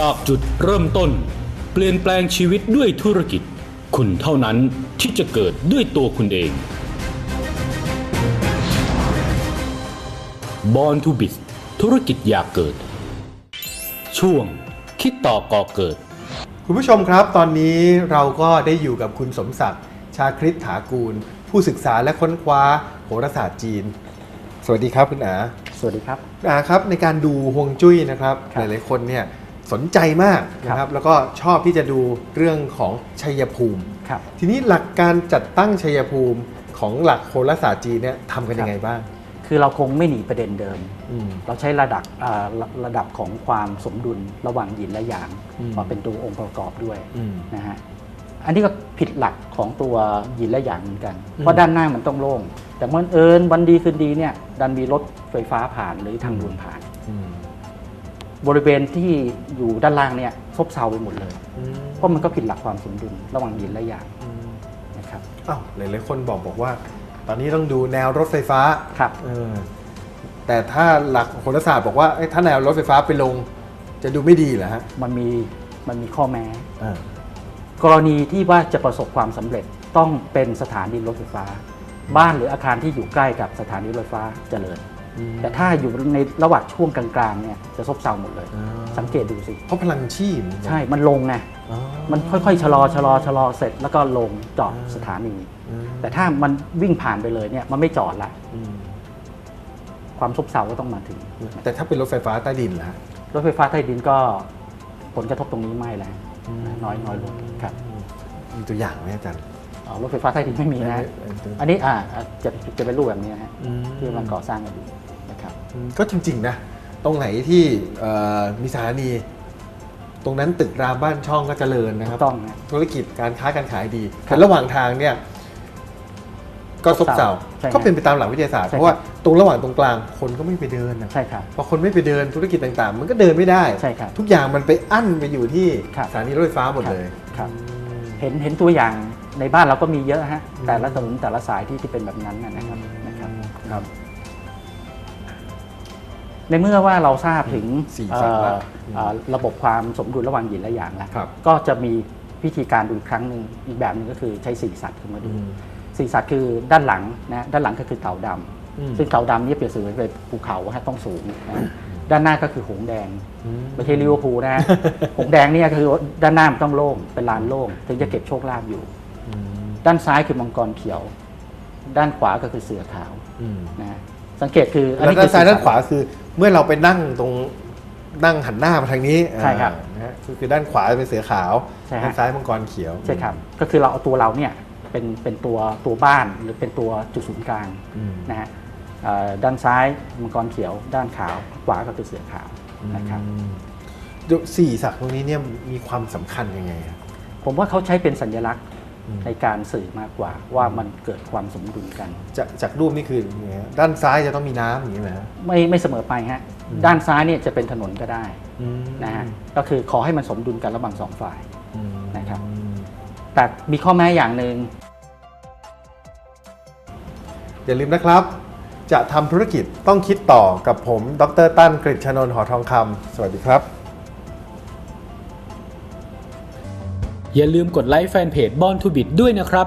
จากจุดเริ่มต้น เปลี่ยนแปลงชีวิตด้วยธุรกิจ คุณเท่านั้นที่จะเกิดด้วยตัวคุณเอง Born to b i z ธุรกิจอยากเกิด ช่วง คิดต่อก่อเกิด คุณผู้ชมครับตอนนี้เราก็ได้อยู่กับคุณสมศักดิ์ชาคริตถากูล ผู้ศึกษาและค้นคว้าโหราศาสตร์จีน สวัสดีครับคุณอาสวัสดีครับคุณอาครับในการดูฮวงจุ้ยนะครับครัหบลายๆคนเนี่ย สนใจมากนะคครัรับบแล้วก็ชอบที่จะดูเรื่องของชัยภูมิครับทีนี้หลักการจัดตั้งชัยภูมิของหลักโหราศาสตร์จีนเนี่ยทำกันยังไงบ้าง คือเราคงไม่หนีประเด็นเดิมอืมเราใช้ระดับอ่าระระดับของความสมดุลระหว่างหยินและหยางอืมมาเป็นตัวองค์ประกอบด้วยอืมนะฮะอันนี้ก็ผิดหลักของตัวหยินและหยางเหมือนกันอืมเพราะด้านหน้ามันต้องโล่ง แต่เมื่อเอิญวันดีคืนดีเนี่ยดันมีรถไฟฟ้าผ่านหรือทางด่วนผ่านอืม บริเวณที่อยู่ด้านล่างเนี่ยซบเซาไปหมดเลยอืมเพราะมันก็ผิดหลักความสมดุลระหว่างหยินและหยางอืมนะครับอ้าวหลายๆคนบอกบอกว่า ตอนนี้ต้องดูแนวรถไฟฟ้าครับเออแต่ถ้าหลักโหราศาสตร์บอกว่าเอ้ยถ้าแนวรถไฟฟ้าไปลงจะดูไม่ดีเหรอฮะมันมีมันมีข้อแม้ อ่า กรณีที่ว่าจะประสบความสำเร็จต้องเป็นสถานีรถไฟฟ้า บ้านหรืออาคารที่อยู่ใกล้กับสถานีรถไฟฟ้าเจริญอืม แต่ถ้าอยู่ในระหว่างช่วงกลางๆเนี่ยจะซบเซาหมดเลยอ่าสังเกตดูสิ เพราะพลังชีพใช่มันลงไงอ๋อมันค่อยๆชะลอชะลอชะลอเสร็จแล้วก็ลงจอดสถานีอืมแต่ถ้ามันวิ่งผ่านไปเลยเนี่ยมันไม่จอดละอืมความซบเซาก็ต้องมาถึง แต่ถ้าเป็นรถไฟฟ้าใต้ดินล่ะฮะรถไฟฟ้าใต้ดินก็ผลกระทบตรงนี้ไม่แล้วน้อยน้อยลงครับมีตัวอย่างไหมอาจารย์อ๋อ รถไฟฟ้าใต้ดินไม่มีนะเออเอออันนี้อ่าอ่าจะจะเป็นรูปแบบนี้นะฮะอืมที่มันก่อสร้างกันอยู่นะครับอืมก็จริง ๆ นะ ตรงไหนที่เอ่อมีสถานี ตรงนั้นตึกรามบ้านช่องก็เจริญนะครับต้องนะธุรกิจการค้าการขายดีครับแต่ระหว่างทางเนี่ยก็ซบเซาใช่ครับก็เป็นไปตามหลักวิทยาศาสตร์ใช่เพราะว่าตรงระหว่างตรงกลางคนก็ไม่ไปเดินนะใช่ครับพอคนไม่ไปเดินธุรกิจต่างๆ มันก็เดินไม่ได้ใช่ครับทุกอย่างมันไปอั้นไปอยู่ที่ครับสถานีรถไฟฟ้าหมดเลยครับเห็นเห็นตัวอย่าง ในบ้านเราก็มีเยอะฮะอืมแต่ละถนนแต่ละสายที่ที่เป็นแบบนั้นนะนะครับนะครับครับ ในเมื่อว่าเราทราบถึงสี่เอ่สัตว์อละเอ่อระบบความสมดุลระหว่างหยินและหยางแล้วครับก็จะมีวิธีการดูอีกครั้งหนึ่งอีกแบบหนึงก็คือใช้สีสัตว์ขึ้นมาดูอืมสีสัตว์คือด้านหลังนะด้านหลังก็คือเต่าดำอืมซึ่งเต่าดำนี่เปรียบเสมือนเป็นภูเขาฮะต้องสูงนะด้านหน้าก็คือหงส์แดงอืมไม่ใช่ลิเวอร์พูลนะฮะหงส์แดงเนี่ยคือด้านหน้ามันต้องโล่งเป็นลานโล่งถึงจะเก็บโชคลาภอยู่อืม ด้านซ้ายคือมังกรเขียว ด้านขวาก็คือเสือขาวอืมนะฮะสังเกตคืออันแล้วนี้ด้าคืนซ้ายสีสัด้านขวาคือ เมื่อเราไปนั่งตรงนั่งหันหน้ามาทางนี้ใช่ครับอ่านะฮะคือคือด้านขวาเป็นเสือขาวใช่ฮะ ด้านซ้ายมังกรเขียวใช่ครับก็คือเราเอาตัวเราเนี่ยเป็นเป็นตัวตัวบ้านหรือเป็นตัวจุดศูนย์กลาง อืม นะฮะเอ่อด้านซ้ายมังกรเขียว ด้านขาวขวาก็คือเสือขาวนะครับ อืมเดี๋ยวสี่สักตรงนี้เนี่ยมีความสำคัญยังไงครับผมว่าเขาใช้เป็นสัญลักษณ์อืม ในการสื่อมากกว่าว่ามันเกิดความสมดุลกัน จากจากรูปนี่คือยังไงฮะด้านซ้ายจะต้องมีน้ำอย่างนี้ไหมฮะ ไม่ไม่เสมอไปฮะอืม ด้านซ้ายเนี่ยจะเป็นถนนก็ได้อืมนะฮะก็คือขอให้มันสมดุลกันระหว่างสองฝ่าย อืมนะครับ แต่มีข้อแม้อย่างหนึ่ง อย่าลืมนะครับ จะทำธุรกิจต้องคิดต่อกับผม ดรตั้นกฤษชนนท์หอทองคำสวัสดีครับ อย่าลืมกดไลค์แฟนเพจบอลทูบิดด้วยนะครับ